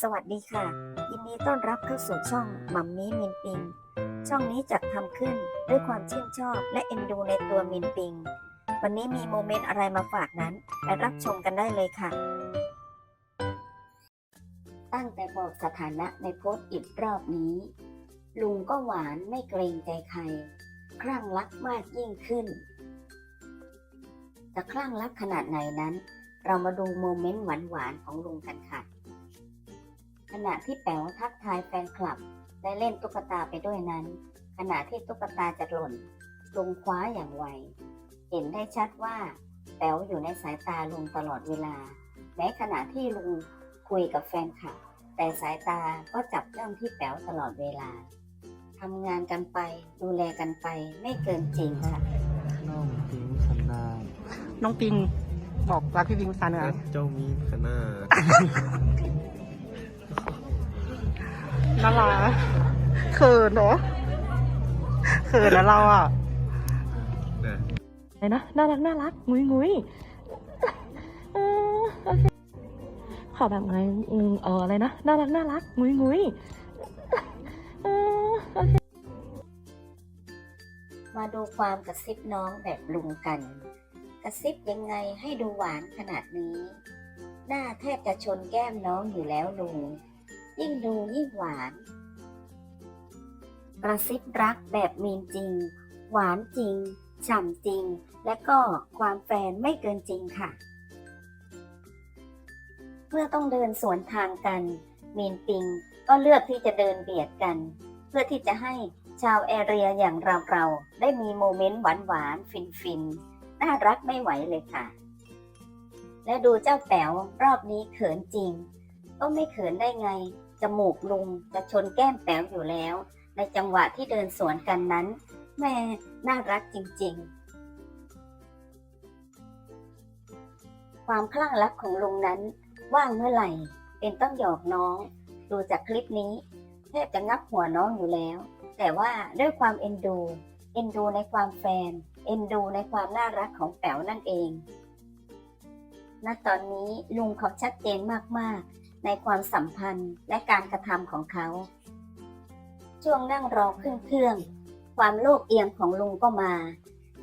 สวัสดีค่ะ ยินดีต้อนรับเข้าสู่ช่องมัมมี่มินปิง ช่องนี้จัดทำขึ้นด้วยความชื่นชอบและเอ็นดูในตัวมินปิง วันนี้มีโมเมนต์อะไรมาฝากนั้นไปรับชมกันได้เลยค่ะ ตั้งแต่บอกสถานะในโพสต์อิดรอบนี้ ลุงก็หวานไม่เกรงใจใคร คลั่งรักมากยิ่งขึ้นจะคลั่งรักขนาดไหนนั้น เรามาดูโมเมนต์หวานๆของลุงกันค่ะ ณะที่แป๋วทักทายแฟนคลับได้เล่นตุ๊กตาไปด้วยนั้น ขณะที่ตุ๊กตาจะหล่นลุงคว้าอย่างไว เห็นได้ชัดว่า แป๋วอยู่ในสายตาลุงตลอดเวลาแม้ขณะที่ลุงคุยกับแฟนคลับ แต่สายตาก็จับจ้องที่แป๋วตลอดเวลาทำงานกันไปดูแลกันไปไม่เกินจริงค่ะน้องพิงคณาน้องปิงบอกรักพี่ปิงภาษาเหนือและเจ้ามีคณา น่ารักเขินเนาะเขินนะเราอะเนี่ยไหนนะน่ารักน่ารักงุยงุยเออโอเคขอแบบไงอืมเอออะไรนะน่ารักน่ารักงุยงุยเออโอเคมาดูความกระซิบน้องแบบลุงกัน กระซิบยังไงให้ดูหวานขนาดนี้ หน้าแทบจะชนแก้มน้องอยู่แล้วลุง ยิ่งดูยิ่งหวาน กระซิบรักแบบมีนจริง หวานจริง ฉ่ำจริง และก็ความแฟนไม่เกินจริงค่ะ เมื่อต้องเดินสวนทางกันมีนปิงก็เลือกที่จะเดินเบียดกัน เพื่อที่จะให้ชาวแอเรียอย่างเราเราๆได้มีโมเมนต์หวานหวานๆฟินฟินๆน่ารักไม่ไหวเลยค่ะ และดูเจ้าแป๋วรอบนี้เขินจริง ก็ไม่เขินได้ไง จมูกลุงจะชนแก้มแป๋วอยู่แล้ว ในจังหวะที่เดินสวนกันนั้น แม่น่ารักจริงๆ ความคลั่งรักของลุงนั้น ว่างเมื่อไหร่ เป็นต้องหยอกน้อง ดูจากคลิปนี้แทบจะงับหัวน้องอยู่แล้ว แต่ว่าด้วยความเอ็นดู เอ็นดูในความแฟน เอ็นดูในความน่ารักของแป๋วนั่นเองณตอนนี้ลุงเขาชัดเจนมากๆ ในความสัมพันธ์และการกระทำของเขา ช่วงนั่งรอขึ้นเครื่อง ความโลกเอียงของลุงก็มา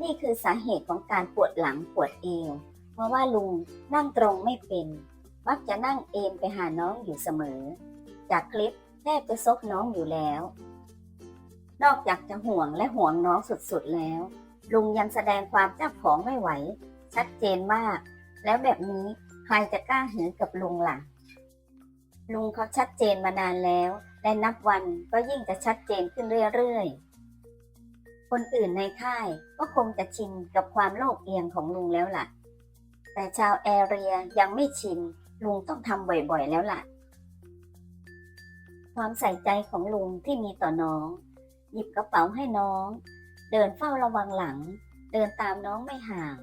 นี่คือสาเหตุของการปวดหลังปวดเอว เพราะว่าลุงนั่งตรงไม่เป็น มักจะนั่งเอนไปหาน้องอยู่เสมอ จากคลิปแทบจะซบน้องอยู่แล้ว นอกจากจะห่วงและห่วงน้องสุดๆแล้ว ลุงยังแสดงความเจ้าของไม่ไหว ชัดเจนมาก แล้วแบบนี้ใครจะกล้าหือกับลุงล่ะ ลุงเขาชัดเจนมานานแล้ว และนับวันก็ยิ่งจะชัดเจนขึ้นเรื่อยๆ คนอื่นในค่ายก็คงจะชินกับความโลกเอียงของลุงแล้วล่ะ แต่ชาวแอเรียยังไม่ชิน ลุงต้องทำบ่อยๆแล้วล่ะ ความใส่ใจของลุงที่มีต่อน้อง หยิบกระเป๋าให้น้อง เดินเฝ้าระวังหลัง เดินตามน้องไม่ห่าง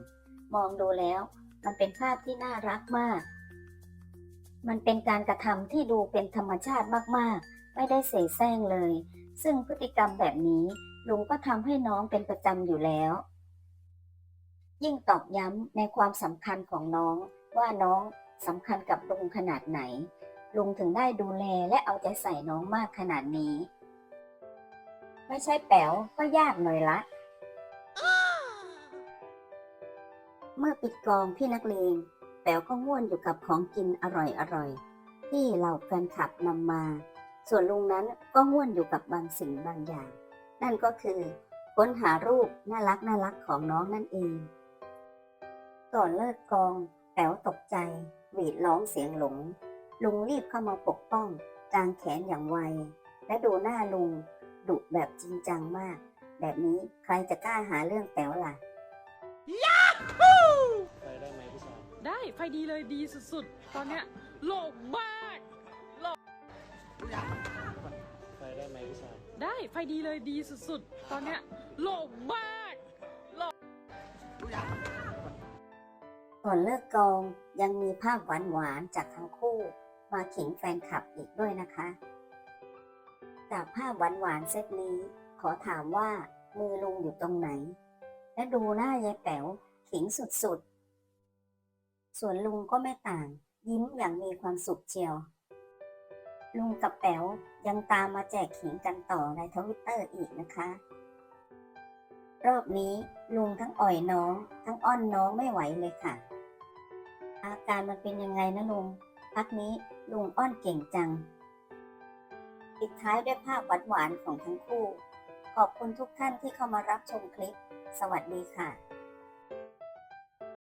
มองดูแล้ว มันเป็นภาพที่น่ารักมาก มันเป็นการกระทำที่ดูเป็นธรรมชาติมากๆ ไม่ได้เสแสร้งเลย ซึ่งพฤติกรรมแบบนี้ลุงก็ทำให้น้องเป็นประจำอยู่แล้ว ยิ่งตอกย้ำในความสำคัญของน้องว่าน้องสำคัญกับลุงขนาดไหน ลุงถึงได้ดูแลและเอาใจใส่น้องมากขนาดนี้ ไม่ใช่แป๋วก็ยากหน่อยละเมื่อปิดกองพี่นักเลงแป๋วก็ง่วนอยู่กับของกินอร่อยๆที่เหล่าแฟนคลับนำมา ส่วนลุงนั้นก็ง่วนอยู่กับบางสิ่งบางอย่าง นั่นก็คือค้นหารูปน่ารักน่ารักของน้องนั่นเองก่อนเลิกกองแป๋วตกใจ หวีดร้องเสียงหลง ลุงรีบเข้ามาปกป้องกางแขนอย่างไว และดูหน้าลุงดุแบบจริงจังมาก แบบนี้ใครจะกล้าหาเรื่องแป๋วล่ะ ได้ไฟดีเลยดีสุดๆ ตอนเนี้ยโลกมากไปได้ไหมผู้ชายได้ไฟดีเลยดีสุดๆ ตอนเนี้ยโลกมากก่อนเลิกกองยังมีภาพหวานๆจากทั้งคู่มาขิงแฟนคลับอีกด้วยนะคะ จากภาพหวานๆเซตนี้ ขอถามว่ามือลุงอยู่ตรงไหน และดูหน้ายายแป๋วขิงสุดๆ ส่วนลุงก็ไม่ต่าง ยิ้มอย่างมีความสุขเชียว ลุงกับแป๋วยังตามมาแจกขิงกันต่อในทวิตเตอร์อีกนะคะ รอบนี้ลุงทั้งอ่อยน้อง ทั้งอ้อนน้องไม่ไหวเลยค่ะ อาการมันเป็นยังไงนะลุงพักนี้ลุงอ้อนเก่งจังปิดท้ายด้วยภาพหวานๆของทั้งคู่ ขอบคุณทุกท่านที่เข้ามารับชมคลิป สวัสดีค่ะ